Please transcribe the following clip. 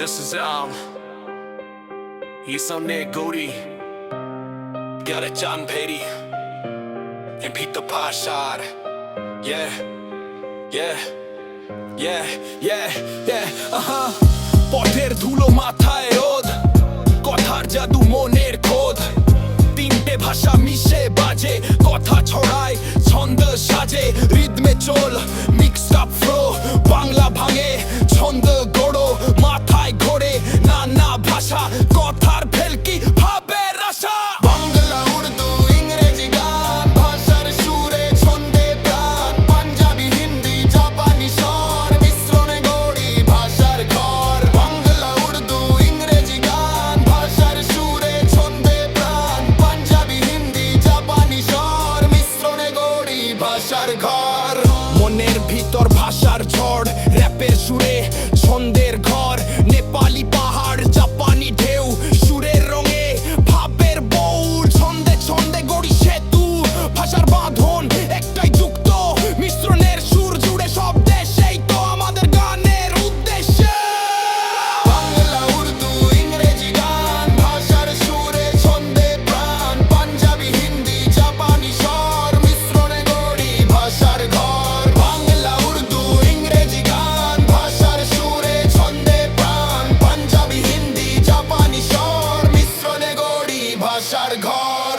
This is um 이선의 고리 Got a John Petty and Peter Pashad Yeah Yeah Yeah Yeah Yeah uh-huh পথের ধুলো মাথায় রোদ কথার জাদু মনের খোদ তিনটে ভাষা মিশে বাজে কথা ছড়ায় ছন্দ সাজে I shot a hard shot a call.